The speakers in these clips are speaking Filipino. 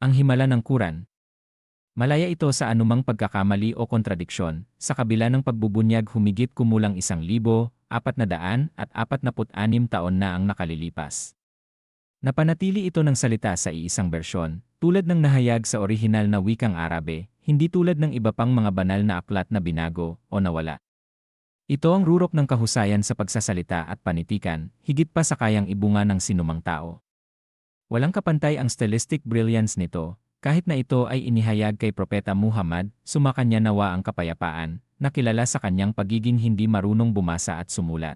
Ang himala ng Quran. Malaya ito sa anumang pagkakamali o kontradiksyon, sa kabila ng pagbubunyag humigit kumulang isang libo, apat na daan at apat na anim taon na ang nakalilipas. Napanatili ito ng salita sa iisang bersyon, tulad ng nahayag sa orihinal na wikang Arabe, hindi tulad ng iba pang mga banal na aklat na binago o nawala. Ito ang rurok ng kahusayan sa pagsasalita at panitikan, higit pa sa kayang ibunga ng sinumang tao. Walang kapantay ang stylistic brilliance nito, kahit na ito ay inihayag kay Propeta Muhammad, sumakanya nawa ang kapayapaan, na kilala sa kanyang pagiging hindi marunong bumasa at sumulat.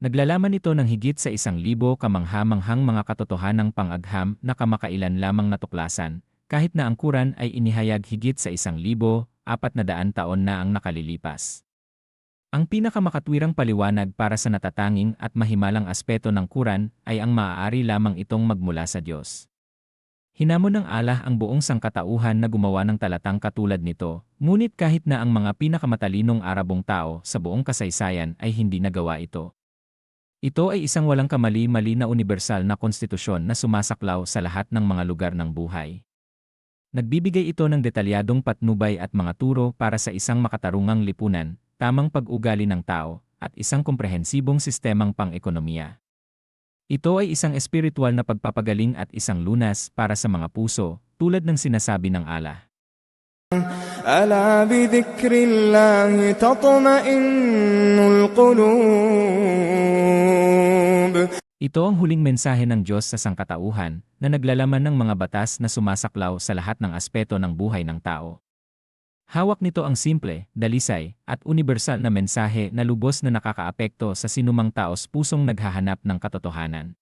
Naglalaman ito ng higit sa isang libo kamangha-manghang mga katotohanang pang-agham na kamakailan lamang natuklasan, kahit na ang Quran ay inihayag higit sa isang libo, apat na daan taon na ang nakalilipas. Ang pinakamakatwirang paliwanag para sa natatanging at mahimalang aspeto ng Quran ay ang maaari lamang itong magmula sa Diyos. Hinamon ng Allah ang buong sangkatauhan na gumawa ng talatang katulad nito, ngunit kahit na ang mga pinakamatalinong Arabong tao sa buong kasaysayan ay hindi nagawa ito. Ito ay isang walang kamali-mali na universal na konstitusyon na sumasaklaw sa lahat ng mga lugar ng buhay. Nagbibigay ito ng detalyadong patnubay at mga turo para sa isang makatarungang lipunan, tamang pag-ugali ng tao, at isang komprehensibong sistemang pang-ekonomiya. Ito ay isang espiritual na pagpapagaling at isang lunas para sa mga puso, tulad ng sinasabi ng Allah. Ala bi bidhikrillahi tatma'innul qulub. Ito ang huling mensahe ng Diyos sa sangkatauhan na naglalaman ng mga batas na sumasaklaw sa lahat ng aspeto ng buhay ng tao. Hawak nito ang simple, dalisay, at universal na mensahe na lubos na nakakaapekto sa sinumang taos pusong naghahanap ng katotohanan.